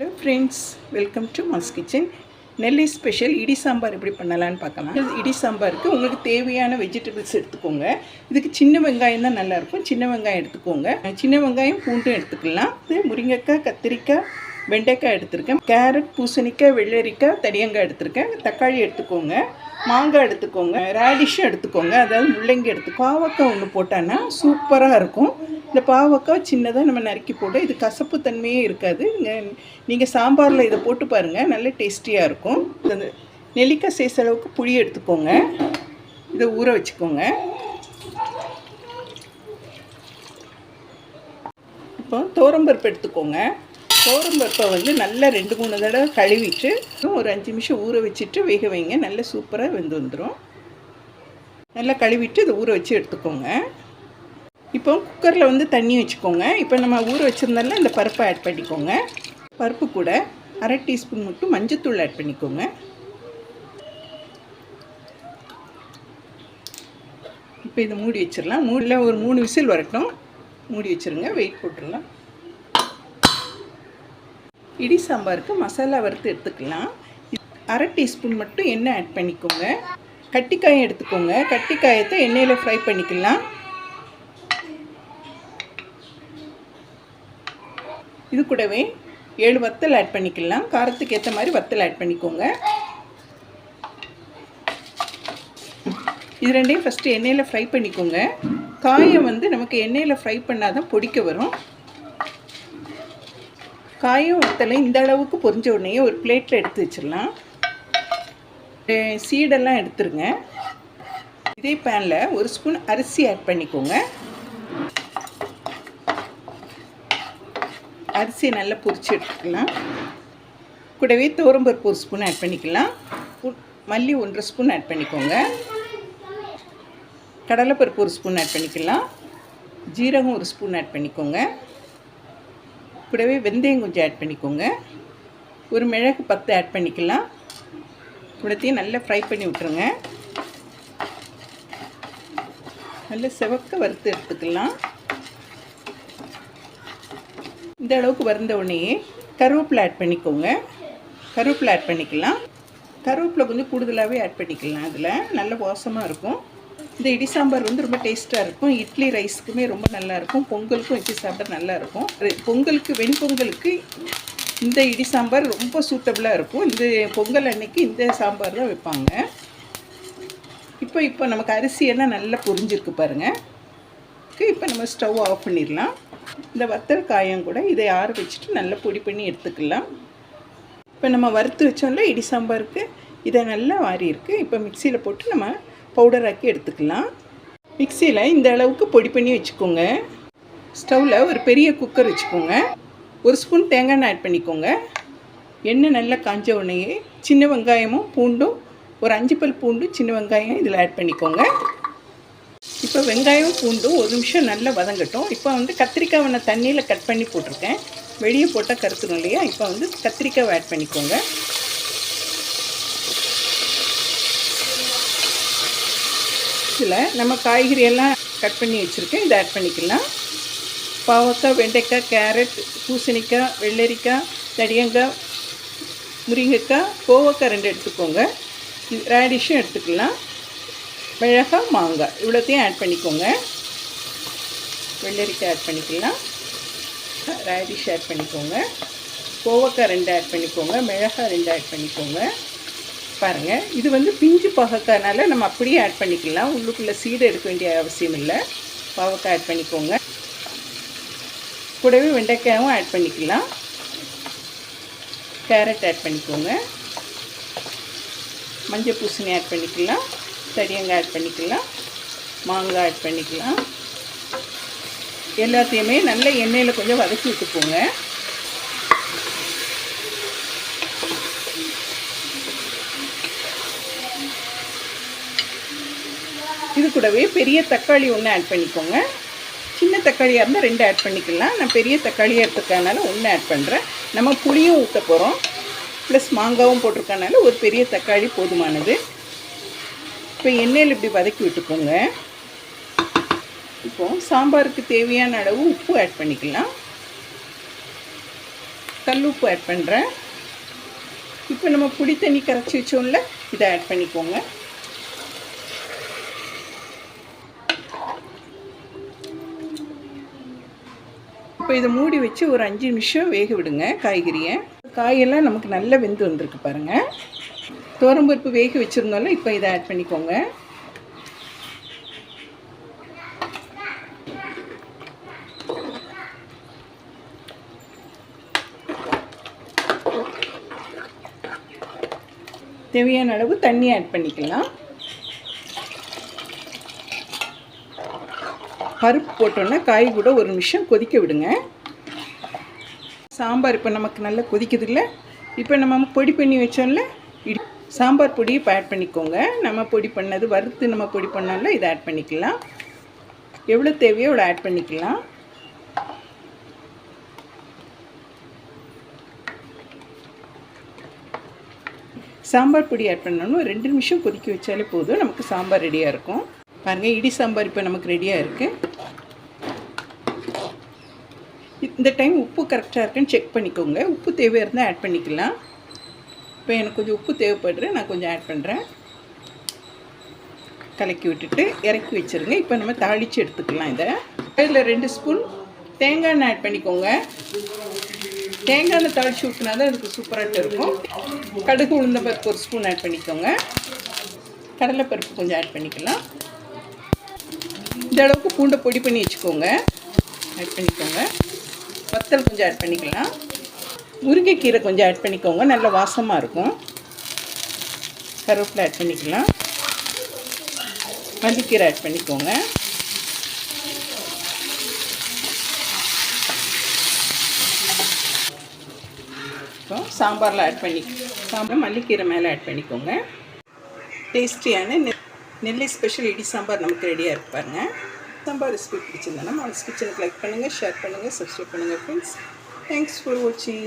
Hello friends welcome to mass kitchen. நெல்லி special இடி சாம்பார் எப்படி பண்ணலான்னு பார்க்கலாம். இடி சாம்பாருக்கு உங்களுக்கு தேவையான வெஜிடபிள்ஸ் எடுத்துக்கோங்க. இதுக்கு சின்ன வெங்காயம் தான் நல்லாயிருக்கும் சின்ன வெங்காயம் எடுத்துக்கோங்க. சின்ன வெங்காயம் பூண்டும் எடுத்துக்கலாம். இது முருங்கைக்காய் கத்திரிக்காய் வெண்டைக்காய் எடுத்திருக்கேன். கேரட் பூசணிக்காய் வெள்ளரிக்காய் தடியங்காய் எடுத்திருக்கேன். தக்காளி எடுத்துக்கோங்க. மாங்காய் எடுத்துக்கோங்க. ரேடிஷும் எடுத்துக்கோங்க. அதாவது முள்ளங்கி எடுத்து பாவக்காய் ஒன்று போட்டான்னா சூப்பராக இருக்கும். இந்த பாவக்காய் சின்னதாக நம்ம நறுக்கி போட்டு இது கசப்பு தன்மையே இருக்காது. நீங்கள் சாம்பாரில் இதை போட்டு பாருங்கள் நல்ல டேஸ்டியாக இருக்கும். இந்த நெல்லிக்காய் சேச அளவுக்கு புளி எடுத்துக்கோங்க. இதை ஊற வச்சுக்கோங்க. இப்போ தோரம்பருப்பு எடுத்துக்கோங்க. தோரம்பருப்பை வந்து நல்லா ரெண்டு மூணு தடவை கழுவிட்டு ஒரு அஞ்சு நிமிஷம் ஊற வச்சுட்டு வேக வைங்க. நல்லா சூப்பராக வெந்து வந்துடும் நல்லா கழுவிட்டு இதை ஊற வச்சு எடுத்துக்கோங்க. இப்போ குக்கரில் வந்து தண்ணி வச்சுக்கோங்க. இப்போ நம்ம ஊற வச்சுருந்தால இந்த பருப்பை ஆட் பண்ணிக்கோங்க. பருப்பு கூட அரை டீஸ்பூன் மட்டும் மஞ்சத்தூள் ஆட் பண்ணிக்கோங்க. இப்போ இதை மூடி வச்சிடலாம். மூடியில் ஒரு மூணு விசில் வரட்டும். மூடி வச்சுருங்க. வெயிட் போட்டுடலாம். இடி சாம்பாருக்கு மசாலா வறுத்து எடுத்துக்கலாம். அரை டீஸ்பூன் மட்டும் எண்ணெய் ஆட் பண்ணிக்கோங்க. கட்டிக்காயம் எடுத்துக்கோங்க. கட்டிக்காயத்தை எண்ணெயில் ஃப்ரை பண்ணிக்கலாம். இது கூடவே ஏழு வத்தல் ஆட் பண்ணிக்கலாம். காரத்துக்கு ஏற்ற மாதிரி வத்தல் ஆட் பண்ணிக்கோங்க. இது ரெண்டையும் ஃபஸ்ட்டு எண்ணெயில் ஃப்ரை பண்ணிக்கோங்க. காயை வந்து நமக்கு எண்ணெயில் ஃப்ரை பண்ணால் தான் பொடிக்க வரும். காயும் வத்தலை இந்த அளவுக்கு பொரிஞ்ச உடனே ஒரு பிளேட்டில் எடுத்து வச்சிடலாம். சீடெல்லாம் எடுத்துருங்க. இதே பேனில் ஒரு ஸ்பூன் அரிசி ஆட் பண்ணிக்கோங்க. அரிசியை நல்லா பொரிச்சு எடுத்துக்கலாம். கூடவே தோரம்பருப்பு ஒரு ஸ்பூன் ஆட் பண்ணிக்கலாம். மல்லி ஒன்றரை ஸ்பூன் ஆட் பண்ணிக்கோங்க. கடலைப்பருப்பு ஒரு ஸ்பூன் ஆட் பண்ணிக்கலாம். ஜீரகம் ஒரு ஸ்பூன் ஆட் பண்ணிக்கோங்க. கூடவே வெந்தயம் கொஞ்சம் ஆட் பண்ணிக்கோங்க. ஒரு மிளகு பத்து ஆட் பண்ணிக்கலாம். இவ்வளோத்தையும் நல்லா ஃப்ரை பண்ணி விட்ருங்க நல்லா செவக்க வறுத்து எடுத்துக்கலாம். இந்த அளவுக்கு வறுந்த உடனே கருவேப்பிலை ஆட் பண்ணிக்கோங்க. கருவேப்பிலை ஆட் பண்ணிக்கலாம். கருவேப்பிலை கொஞ்சம் கூடுதலாகவே ஆட் பண்ணிக்கலாம் அதில். நல்ல வாசமாக இருக்கும். இந்த இடி சாம்பார் வந்து ரொம்ப டேஸ்ட்டாக இருக்கும். இட்லி ரைஸ்க்குமே ரொம்ப நல்லாயிருக்கும் பொங்கலுக்கும் வச்சு சாப்பிட நல்லாயிருக்கும் பொங்கலுக்கு வெண்பொங்கலுக்கு இந்த இடி சாம்பார் ரொம்ப சூட்டபுளாக இருக்கும். இந்த பொங்கல் அன்னைக்கு இந்த சாம்பார் தான் வைப்பாங்க. இப்போ இப்போ நமக்கு அரிசியெல்லாம் நல்லா பொரிஞ்சிருக்கு பாருங்கள் இப்போ நம்ம ஸ்டவ் ஆஃப் பண்ணிடலாம். இந்த வத்தல் காயம் கூட இதை ஆற வச்சுட்டு நல்லா பொடி பண்ணி எடுத்துக்கலாம். இப்போ நம்ம வறுத்து வச்சோம்ல இடி சாம்பாருக்கு இதை நல்லா வாரியிருக்கு இப்போ மிக்சியில் போட்டு நம்ம பவுடர் ஆக்கி எடுத்துக்கலாம். மிக்சியில் இந்த அளவுக்கு பொடி பண்ணி வச்சுக்கோங்க. ஸ்டவ்வில் ஒரு பெரிய குக்கர் வச்சுக்கோங்க. ஒரு ஸ்பூன் தேங்காய் எண்ணெய் ஆட் பண்ணிக்கோங்க. எண்ணெய் நல்லா காஞ்ச உடனேயே சின்ன வெங்காயமும் பூண்டும் ஒரு அஞ்சு பல் பூண்டும் சின்ன வெங்காயம் இதில் ஆட் பண்ணிக்கோங்க. இப்போ வெங்காயம் பூண்டும் ஒரு நிமிஷம் நல்லா வதங்கட்டும். இப்போ வந்து கத்திரிக்காய் நான் தண்ணியில் கட் பண்ணி போட்டிருக்கேன். வெளியே போட்டால் கருத்துரும் இல்லையா? இப்போ வந்து கத்திரிக்காய் ஆட் பண்ணிக்கோங்க. இதில் நம்ம காய்கறி எல்லாம் கட் பண்ணி வச்சுருக்கேன். இதை ஆட் பண்ணிக்கலாம். பாவக்காய் வெண்டைக்காய் கேரட் பூசணிக்காய் வெள்ளரிக்காய் தடியங்காய் முருங்கைக்காய் கோவக்காய் ரெண்டு எடுத்துக்கோங்க. ரேடிஷும் எடுத்துக்கலாம். மிளகாய் மாங்காய். இவ்வளோத்தையும் ஆட் பண்ணிக்கோங்க. வெள்ளரிக்காய் ஆட் பண்ணிக்கலாம். ரேடிஷ் ஆட் பண்ணிக்கோங்க. கோவக்காய் ரெண்டு ஆட் பண்ணிக்கோங்க. மிளகாய் ரெண்டு ஆட் பண்ணிக்கோங்க. பாருங்கள் இது வந்து பிஞ்சு பகக்கானால நம்ம அப்படியே ஆட் பண்ணிக்கலாம். உள்ளுக்குள்ளே சீடை எடுக்க வேண்டிய அவசியம் இல்லை. பாவக்காய் ஆட் பண்ணிக்கோங்க. கூடவே வெண்டைக்காயும் ஆட் பண்ணிக்கலாம். கேரட் ஆட் பண்ணிக்கோங்க. மஞ்சள் பூசணி ஆட் பண்ணிக்கலாம். தடியங்காய் ஆட் பண்ணிக்கலாம். மாங்காய் ஆட் பண்ணிக்கலாம். எல்லாத்தையுமே நல்ல எண்ணெயில் கொஞ்சம் வதக்கி விட்டுப்போங்க இது கூடவே பெரிய தக்காளி ஒன்று ஆட் பண்ணிக்கோங்க. சின்ன தக்காளியாக இருந்தால் ரெண்டு ஆட் பண்ணிக்கலாம். நான் பெரிய தக்காளியாக எடுத்துக்கனால ஒன்று ஆட் பண்ணுறேன் நம்ம புளியும் ஊற்ற போகிறோம் ப்ளஸ் மாங்காவும் போட்டிருக்கனால ஒரு பெரிய தக்காளி போதுமானது. இப்போ எண்ணெயில் இப்படி வதக்கி விட்டுக்கோங்க. இப்போது சாம்பாருக்கு தேவையான அளவு உப்பு ஆட் பண்ணிக்கலாம். கல் உப்பு ஆட் பண்ணுறேன் இப்போ நம்ம புளி தண்ணி கரைச்சி வச்சோம்ல இதை ஆட் பண்ணிக்கோங்க. இப்போ இதை மூடி வச்சு ஒரு அஞ்சு நிமிஷம் வேக விடுங்க காய்கறியை. காயெல்லாம் நமக்கு நல்லா வெந்து வந்திருக்கு பாருங்கள் துவரம்பருப்பு வேக வச்சுருந்தோம்ல இப்போ இதை ஆட் பண்ணிக்கோங்க. தேவையான அளவு தண்ணி ஆட் பண்ணிக்கலாம். பருப்பு போட்டோன்னா காய் கூட ஒரு நிமிஷம் கொதிக்க விடுங்க. சாம்பார் இப்போ நமக்கு நல்லா கொதிக்குது இல்லை இப்போ நம்ம பொடி பண்ணி வச்சோம்ல சாம்பார் பொடி இப்போ ஆட் பண்ணிக்கோங்க. நம்ம பொடி பண்ணது வறுத்து நம்ம பொடி பண்ணோம்ல இதை ஆட் பண்ணிக்கலாம். எவ்வளோ தேவையோ அவ்வளோ ஆட் பண்ணிக்கலாம். சாம்பார் பொடி ஆட் பண்ணணும் ரெண்டு நிமிஷம் கொதிக்க வச்சாலே போதும். நமக்கு சாம்பார் ரெடியாக இருக்கும். பாருங்கள் இடி சாம்பார் இப்போ நமக்கு ரெடியாக இருக்குது இந்த டைம் உப்பு கரெக்டாக இருக்குன்னு செக் பண்ணிக்கோங்க. உப்பு தேவையாக இருந்தால் ஆட் பண்ணிக்கலாம். இப்போ எனக்கு கொஞ்சம் உப்பு தேவைப்படுற நான் கொஞ்சம் ஆட் பண்ணுறேன் கலக்கி விட்டுட்டு இறக்கி வச்சுருங்க. இப்போ நம்ம தாளித்து எடுத்துக்கலாம் இதை. இதில் ரெண்டு ஸ்பூன் தேங்காய் எண்ணெய் ஆட் பண்ணிக்கோங்க. தேங்காய் எண்ணெய் தாளித்து ஊற்றினா தான் அதுக்கு சூப்பராக இருக்கும். கடுகு உளுந்த பருப்பு ஒரு ஸ்பூன் ஆட் பண்ணிக்கோங்க. கடலைப்பருப்பு கொஞ்சம் ஆட் பண்ணிக்கலாம். இந்த அளவுக்கு பூண்டை பொடி பண்ணி வச்சுக்கோங்க. ஆட் பண்ணிக்கோங்க. வத்தல் கொஞ்சம் ஆட் பண்ணிக்கலாம். முருங்கைக்கீரை கொஞ்சம் ஆட் பண்ணிக்கோங்க. நல்ல வாசமாக இருக்கும். கருவேப்பிலை ஆட் பண்ணிக்கலாம். மல்லிக்கீரை ஆட் பண்ணிக்கோங்க. சாம்பாரில் ஆட் பண்ணி சாம்பார் மல்லிக்கீரை மேலே ஆட் பண்ணிக்கோங்க. டேஸ்டியான நெ நெல்லை ஸ்பெஷல் இடி சாம்பார் நமக்கு ரெடியாக இருப்பாருங்க சாம்பார் ரெசிபி பிடிச்சிருந்தா நம்ம கிச்சனுக்கு லைக் பண்ணுங்கள் ஷேர் பண்ணுங்கள் சப்ஸ்கிரைப் பண்ணுங்கள் ஃப்ரெண்ட்ஸ் தேங்க்ஸ் ஃபார் வாட்சிங்